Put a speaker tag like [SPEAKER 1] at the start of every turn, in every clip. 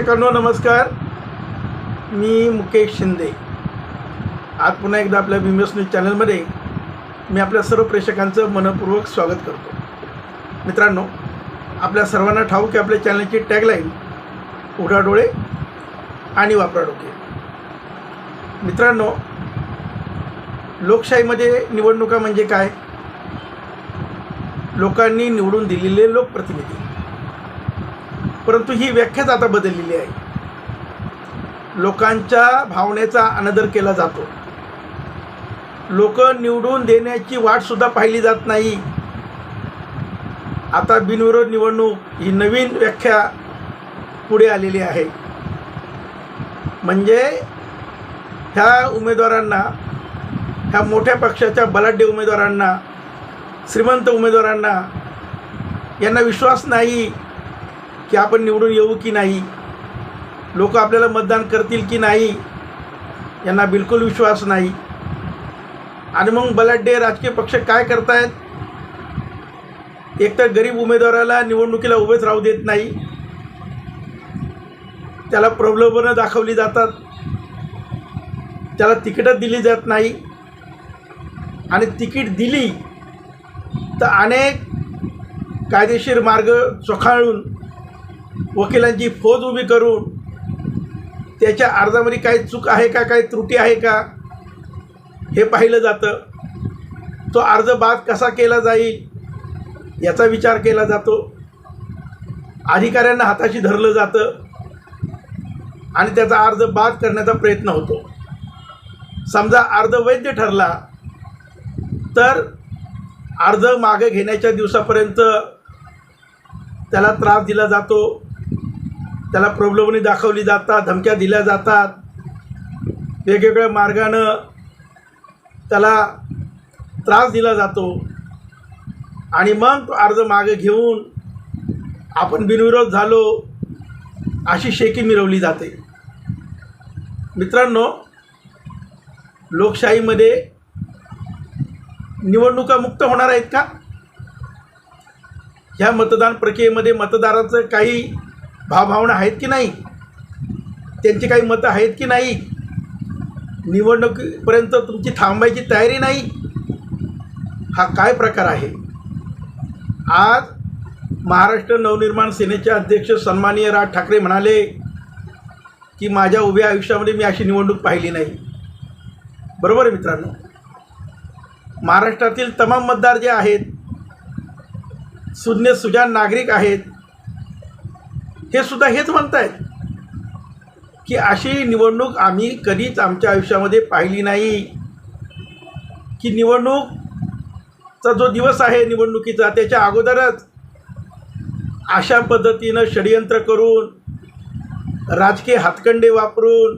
[SPEAKER 1] प्रेक्षकांनो नमस्कार. मी मुकेश शिंदे. आज पुन्हा एकदा आपल्या बिमस न्यूज चॅनलमध्ये मी आपल्या सर्व प्रेक्षकांचं मनपूर्वक स्वागत करतो. मित्रांनो आपल्या सर्वांना ठाऊक की आपल्या चॅनलची टॅगलाईन उघडा डोळे आणि वापरा डोके. मित्रांनो लोकशाहीमध्ये निवडणुका म्हणजे काय? लोकांनी निवडून दिलेले लोकप्रतिनिधी. परंतु ही व्याख्याच आता बदललेली आहे. लोकांच्या भावनेचा अनादर केला जातो. लोक निवडून देण्याची वाटसुद्धा पाहिली जात नाही. आता बिनविरोध निवडणूक ही नवीन व्याख्या पुढे आलेली आहे. म्हणजे ह्या उमेदवारांना ह्या मोठ्या पक्षाच्या बलाढ्य उमेदवारांना श्रीमंत उमेदवारांना यांना विश्वास नाही. की आपण निवडून येऊ की नाही? लोक आपल्याला मतदान करतील की नाही? यांना बिलकुल विश्वास नाही. आणि मग बलाढ्य राजकीय पक्ष काय करतायत? एकतर गरीब उमेदवाराला निवडणुकीला उभेच राहू देत नाही. त्याला प्रलोभनं दाखवली जातात. त्याला तिकीटं दिली जात नाही. आणि तिकीट दिली तर अनेक कायदेशीर मार्ग चोखाळून वकिलांची फौज उभी करून त्याच्या अर्जामध्ये काही चूक आहे का काही त्रुटी आहे का हे पाहिलं जातं. तो अर्ज बाद कसा केला जाईल याचा विचार केला जातो. अधिकाऱ्यांना हाताशी धरलं जातं आणि त्याचा अर्ज बाद करण्याचा प्रयत्न होतो. समजा अर्ज वैध ठरला तर अर्ज मागे घेण्याच्या दिवसापर्यंत त्याला त्रास दिला जातो. त्याला प्रॉब्लेमनी दाखवली जातात धमक्या दिल्या जातात. वेगवेगळ्या मार्गानं त्याला त्रास दिला जातो. आणि मग तो अर्ज मागे घेऊन आपण बिनविरोध झालो अशी शेकी मिरवली जाते. मित्रांनो लोकशाहीमध्ये निवडणुका मुक्त होणार आहेत का? ह्या मतदान प्रक्रियेमध्ये मतदाराचं काही भावभावना आहेत की नाही? त्यांची काही मतं आहेत की नाही? निवडणुकीपर्यंत तुमची थांबायची तयारी नाही? हा काय प्रकार आहे? आज महाराष्ट्र नवनिर्माण सेनेचे अध्यक्ष सन्माननीय राज ठाकरे म्हणाले की माझ्या उभ्या आयुष्यामध्ये मी अशी निवडणूक पाहिली नाही. बरोबर आहे मित्रांनो? महाराष्ट्रातील तमाम मतदार जे आहेत सुज्ञ सुजान नागरिक आहेत हे सुद्धा हेच म्हणत की अशी निवडणूक आम्ही कधीच आमच्या आयुष्यामध्ये पाहिली नाही. की निवडणूकचा जो दिवस आहे निवडणुकीचा त्याच्या अगोदरच अशा पद्धतीनं षडयंत्र करून राजकीय हातकंडे वापरून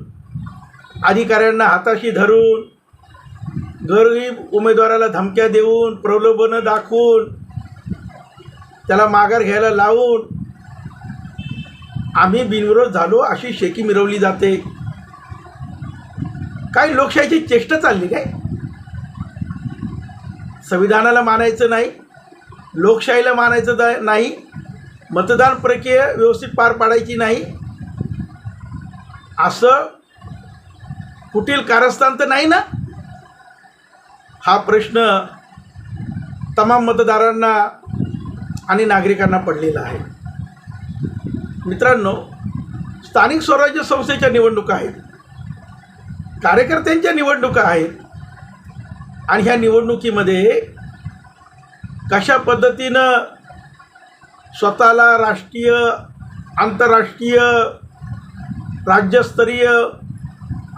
[SPEAKER 1] अधिकाऱ्यांना हाताशी धरून गरीब उमेदवाराला धमक्या देऊन प्रलोभनं दाखवून त्याला माघार घ्यायला लावून आम्ही बिनविरोध झालो अशी शेकी मिरवली जाते. काही लोकशाहीची चेष्टा चालली काय? संविधानाला मानायचं नाही लोकशाहीला मानायचं नाही मतदान प्रक्रिया व्यवस्थित पार पाडायची नाही. असं कुटील कारस्थान तर नाही ना? हा प्रश्न तमाम मतदारांना आणि नागरिकांना पडलेला आहे. मित्रांनो स्थानिक स्वराज्य संस्थेच्या निवडणुका आहेत. कार्यकर्त्यांच्या निवडणुका आहेत. आणि ह्या निवडणुकीमध्ये कशा पद्धतीनं स्वतःला राष्ट्रीय आंतरराष्ट्रीय राज्यस्तरीय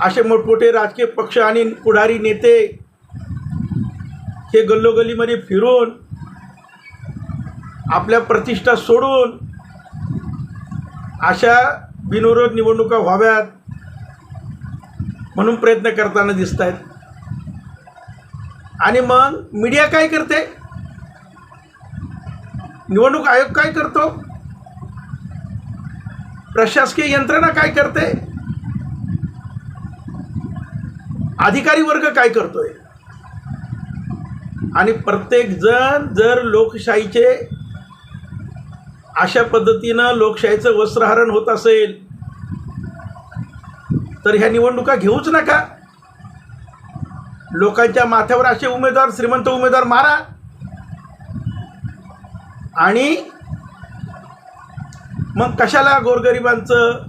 [SPEAKER 1] असे मोठमोठे राजकीय पक्ष आणि पुढारी नेते हे गल्लोगल्लीमध्ये फिरून आपल्या प्रतिष्ठा सोडून अशा बिनविरोध निवडणुका व्हाव्यात म्हणून प्रयत्न करताना दिसत आहेत आणि मग मीडिया काय करते? निवडणूक आयोग काय करतो? प्रशासकीय यंत्रणा काय करते? अधिकारी वर्ग काय करतोय? आणि प्रत्येकजण जर लोकशाहीचे अशा पद्धतीनं लोकशाहीचं वस्त्रहरण होत असेल तर ह्या निवडणुका घेऊच नका. लोकांच्या माथ्यावर असे उमेदवार श्रीमंत उमेदवार मारा. आणि मग कशाला गोरगरिबांचं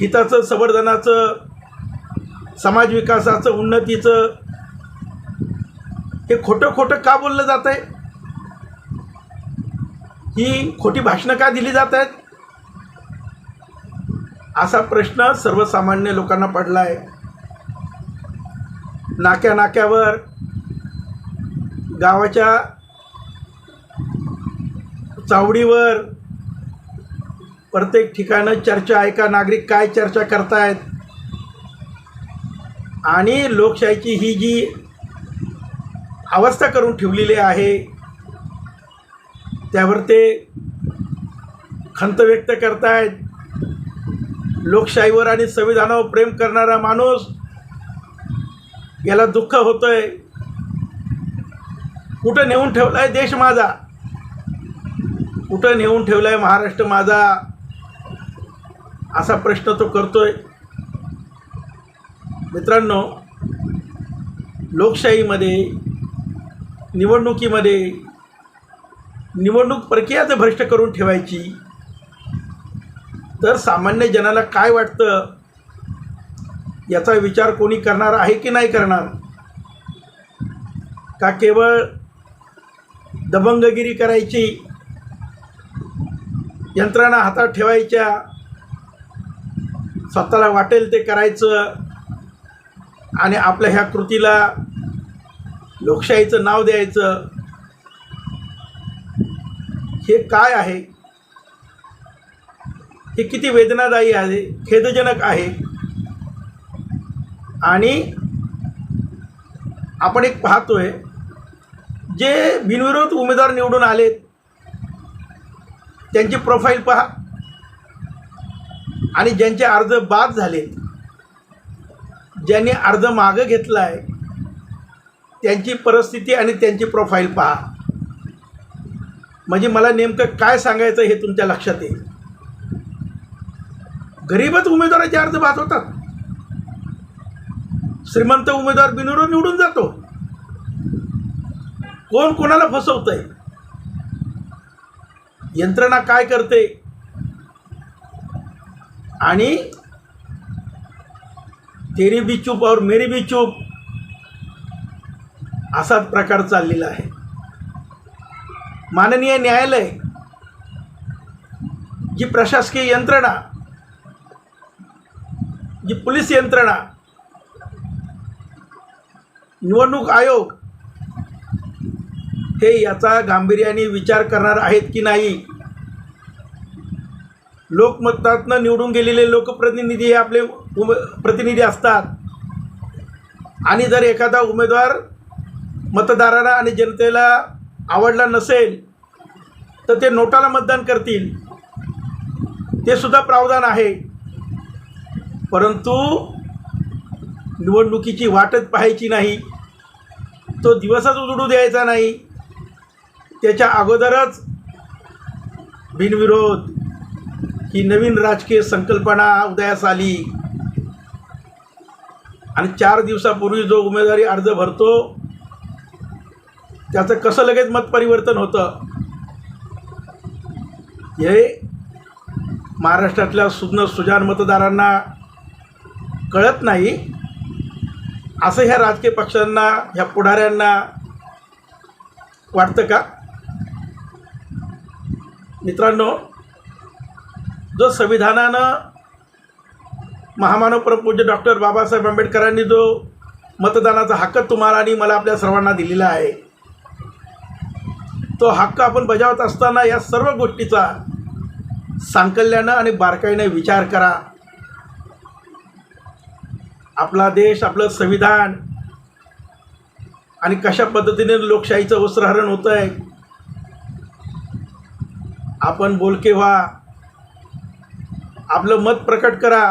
[SPEAKER 1] हिताचं संवर्धनाचं समाज विकासाचं उन्नतीचं हे खोटं खोटं का बोललं जात आहे ही खोटी भाषणं का दिली जात आहेत? असा प्रश्न सर्वसामान्य लोकांना पडला आहे नाक्या नाक्यावर गावाच्या चावडीवर प्रत्येक ठिकाणं चर्चा आहे का नागरिक काय चर्चा करतायत? आणि लोकशाहीची ही जी अवस्था करून ठेवलेली आहे त्यावर ते खंत व्यक्त करतायत. लोकशाहीवर आणि संविधानावर प्रेम करणारा माणूस याला दुःख होतंय. कुठं नेऊन ठेवला आहे देश माझा? कुठं नेऊन ठेवला आहे महाराष्ट्र माझा? असा प्रश्न तो करतोय. मित्रांनो लोकशाहीमध्ये निवडणुकीमध्ये निवडणूक प्रक्रियाच भ्रष्ट करून ठेवायची. तर सामान्य जनाला काय वाटतं? याचा विचार कोणी करणार आहे की नाही करणार? का केवळ दबंगगिरी करायची? यंत्रणा हातात ठेवायच्या? स्वतःला वाटेल ते करायचं? आणि आपल्या ह्या कृतीला लोकशाहीचं नाव द्यायचं? हे काय आहे? हे किती वेदनादायी आहे खेदजनक आहे? आणि आपण एक पाहतोय जे बिनविरोध उमेदवार निवडून आलेत त्यांची प्रोफाईल पहा. आणि ज्यांचे अर्ज बाद झालेत ज्यांनी अर्ज मागं घेतला आहे त्यांची परिस्थिती आणि त्यांची प्रोफाईल पहा. म्हणजे मला नेमकं काय सांगायचं हे तुमच्या लक्षात येईल. गरीबच उमेदवाराचे अर्ज बाद होतात श्रीमंत उमेदवार बिनविरोध निवडून जातो. कोण कोणाला फसवतंय? यंत्रणा काय करते? आणि तेरी बी चूप और मेरी बी चूप असाच प्रकार चाललेला आहे. माननीय न्यायालय जी प्रशासकीय यंत्रणा जी पोलीस यंत्रणा निवडणूक आयोग हे याचा गांभीर्याने विचार करणार आहेत की नाही? लोकमतातनं निवडून गेलेले लोकप्रतिनिधी हे आपले उमे प्रतिनिधी असतात. आणि जर एखादा उमेदवार मतदाराला आणि जनतेला आवडला नसेल तर ते नोटाला मतदान करतील. ते सुद्धा प्रावधान आहे. परंतु निवडणुकीची वाटच पाहायची नाही. तो दिवसच उजडू द्यायचा नाही. त्याच्या अगोदरच बिनविरोध ही नवीन राजकीय संकल्पना उदयास आली. आणि चार दिवसापूर्वी जो उमेदवारी अर्ज भरतो त्याचं कसं लगेच मत परिवर्तन होतं? हे महाराष्ट्रातल्या सुज्ञ सुजान मतदारांना कळत नाही. असं ह्या राजकीय पक्षांना ह्या पुढाऱ्यांना वाटतं का? मित्रांनो जो संविधानानं महामानवप्रपूज्य डॉक्टर बाबासाहेब आंबेडकरांनी जो मतदानाचा हक्क तुम्हाला आणि मला आपल्या सर्वांना दिलेला आहे तो हक्क आपण बजावत असताना या सर्व गोष्टीचा सांकल्यानं आणि बारकाईने विचार करा. आपला देश आपलं संविधान आणि कशा पद्धतीने लोकशाहीचं वस्त्रहरण होतं आहे आपण बोलके व्हा आपलं मत प्रकट करा.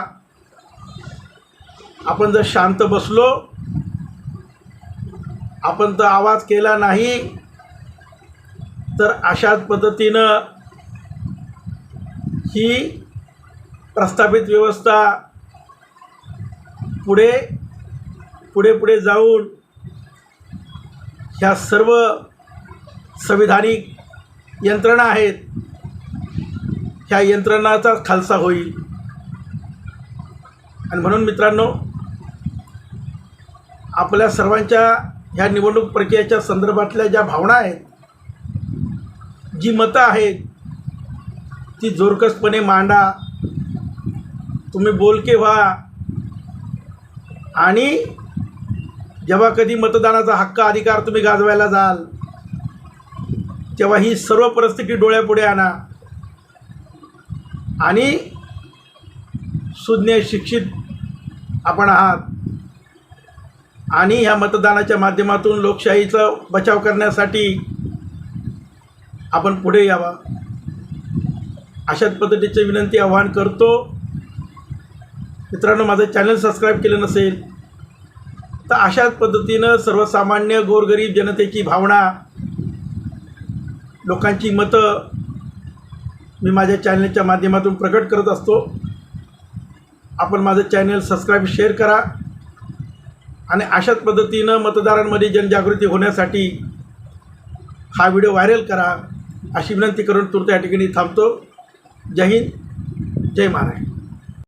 [SPEAKER 1] आपण जर शांत बसलो आपण तर आवाज केला नाही तर अशाच पद्धतीनं ही प्रस्थापित व्यवस्था पुढे पुढे पुढे जाऊन ह्या सर्व संविधानिक यंत्रणा आहेत ह्या यंत्रणाचा खालसा होईल. आणि म्हणून मित्रांनो आपल्या सर्वांच्या ह्या निवडणूक प्रक्रियेच्या संदर्भातल्या ज्या भावना आहेत जी मतं आहेत ती जोरकसपणे मांडा. तुम्ही बोलके व्हा. आणि जेव्हा कधी मतदानाचा हक्क अधिकार तुम्ही गाजवायला जाल तेव्हा ही सर्व परिस्थिती डोळ्यापुढे आणा. आणि सुज्ञ शिक्षित आपण आहात. आणि ह्या मतदानाच्या माध्यमातून लोकशाहीचा बचाव करण्यासाठी आपण पुढे यावा. अशाच पद्धतीचे विनंती आवाहन करतो. मित्रांनो माझं चॅनल सबस्क्राईब केलं नसेल तर अशाच पद्धतीनं सर्वसामान्य गोरगरीब जनतेची भावना लोकांची मतं मी माझ्या चॅनलच्या माध्यमातून प्रकट करत असतो. आपण माझं चॅनल सबस्क्राईब शेअर करा. आणि अशाच पद्धतीनं मतदारांमध्ये जनजागृती होण्यासाठी हा व्हिडिओ व्हायरल करा. अशी विनंती करून तुर्त या ठिकाणी थांबतो. जय हिंद जय महाराष्ट्र.